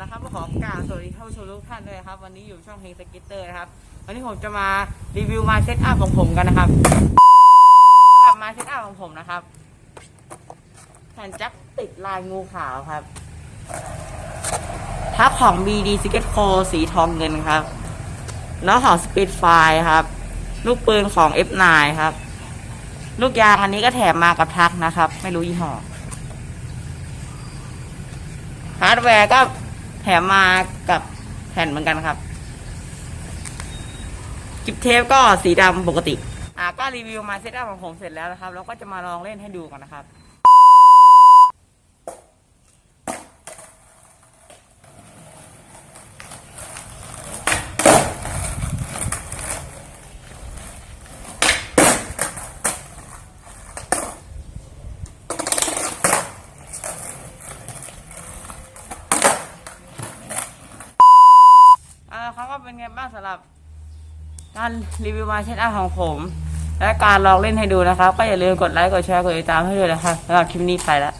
นะครับก็ขอกล่าวสวัสดีท่านผู้ชมทุกท่านด้วยครับ วันนี้อยู่ช่องเฮงสกิตเตอร์นะครับ วันนี้ผมจะมารีวิวมาเซตอัพของผมกันนะครับสำหรับมาเซตอัพของผมนะครับแผ่นแจ็คติดลายงูขาวครับทับของ BD s k e t c o สีทองเงินครับ แล้วของ Speed f i ครับ ลูกปืนของ F9 ครับ ลูกยางอันนี้ก็แถมมากับทักนะครับ ไม่รู้ยี่ห้อฮาร์ดแวร์ก็ ถมมากับแผ่นเหมือนกันครับกิบเทปก็สีดำปกติ อ่าก็รีวิวมาเซตอัพของผมเสร็จแล้วนะครับ แล้วก็จะมาลองเล่นให้ดูกันนะครับ เป็นไงบ้างสำหรับการรีวิวมาเช็ดอัพของผม และการลองเล่นให้ดูนะครับ ก็อย่าลืมกดไลค์กดแชร์กดติดตามให้ด้วยนะครับสำหรับคลิปนี้ไปแล้ว